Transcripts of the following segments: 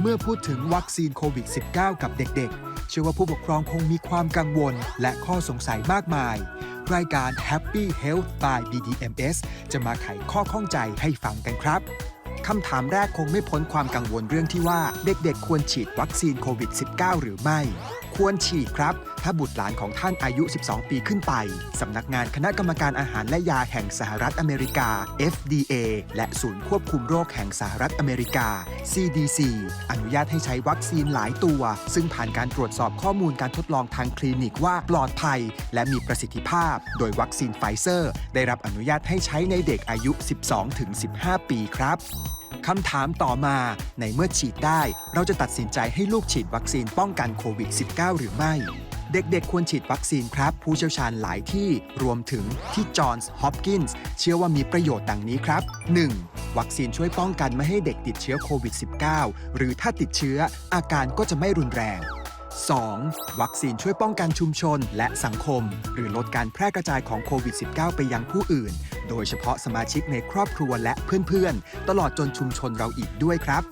เมื่อพูดถึงวัคซีนโควิด -19 กับเด็กๆ เชื่อว่าผู้ปกครองคงมีความกังวลและข้อสงสัยมากมาย รายการ Happy Health by BDMS จะมาไขข้อข้องใจให้ฟังกันครับคำถามแรกคงไม่พ้นความกังวลเรื่องที่ว่าเด็กๆ ควรฉีดวัคซีนโควิด -19 หรือไม่ควรฉีดครับ ถ้าบุตรหลานของท่านอายุ 12 ปีขึ้นไป สำนักงานคณะกรรมการอาหารและยาแห่งสหรัฐอเมริกา FDA และศูนย์ควบคุมโรคแห่งสหรัฐอเมริกา CDC อนุญาตให้ใช้วัคซีนหลายตัว ซึ่งผ่านการตรวจสอบข้อมูลการทดลองทางคลินิกว่าปลอดภัย และมีประสิทธิภาพ โดยวัคซีนไฟเซอร์ ได้รับอนุญาตให้ใช้ในเด็กอายุ 12-15 ปีครับ คำถามต่อมาในเมื่อฉีดได้ เราจะตัดสินใจให้ลูกฉีดวัคซีนป้องกันโควิด -19 หรือไม่ เด็กๆ ควรฉีดวัคซีนครับ ผู้เชี่ยวชาญหลายที่รวมถึงที่จอห์นส์ฮอปกินส์เชื่อว่ามีประโยชน์ดังนี้ครับ 1. วัคซีนช่วยป้องกันไม่ให้เด็กติดเชื้อโควิด -19 หรือถ้าติดเชื้ออาการก็จะไม่รุนแรง 2. วัคซีนช่วยป้องกันชุมชนและสังคม หรือลดการแพร่กระจายของโควิด -19 ไปยังผู้อื่น โดยเฉพาะสมาชิกในครอบครัวและเพื่อนๆ ตลอดจนชุมชนเราอีกด้วยครับ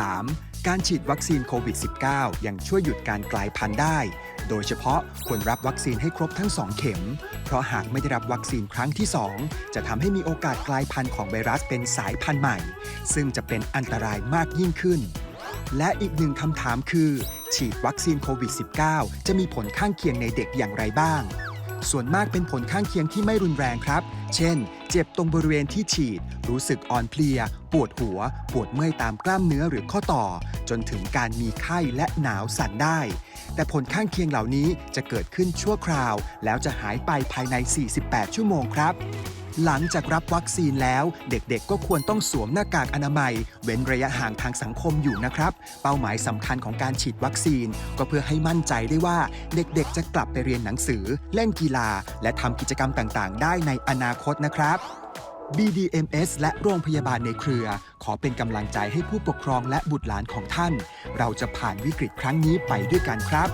3. การฉีดวัคซีนโควิด -19 ยังช่วยหยุดการกลายพันธุ์ได้ โดยเฉพาะควรรับวัคซีนให้ครบทั้ง 2 เข็ม เพราะหากไม่ได้รับวัคซีนครั้งที่ 2 จะทำให้มีโอกาสกลายพันธุ์ของไวรัสเป็นสายพันธุ์ใหม่ ซึ่งจะเป็นอันตรายมากยิ่งขึ้น และอีกหนึ่งคำถามคือ ฉีดวัคซีนโควิด -19 จะมีผลข้างเคียงในเด็กอย่างไรบ้าง ส่วนมากเป็นผลข้างเคียงที่ไม่รุนแรงครับ เช่น เจ็บตรงบริเวณที่ฉีด รู้สึกอ่อนเพลีย ปวดหัว ปวดเมื่อยตามกล้ามเนื้อหรือข้อต่อ จนถึงการมีไข้และหนาวสั่นได้ แต่ผลข้างเคียงเหล่านี้จะเกิดขึ้นชั่วคราว แล้วจะหายไปภายใน 48 ชั่วโมงครับ หลังจากรับวัคซีนแล้ว เด็กๆ ก็ควรต้องสวมหน้ากากอนามัย เว้นระยะห่างทางสังคมอยู่นะครับ เป้าหมายสำคัญของการฉีดวัคซีน ก็เพื่อให้มั่นใจได้ว่าเด็กๆ จะกลับไปเรียนหนังสือ เล่นกีฬา และทำกิจกรรมต่างๆ ได้ในอนาคตนะครับ BDMS และโรงพยาบาลในเครือ ขอเป็นกำลังใจให้ผู้ปกครองและบุตรหลานของท่าน เราจะผ่านวิกฤตครั้งนี้ไปด้วยกันครับ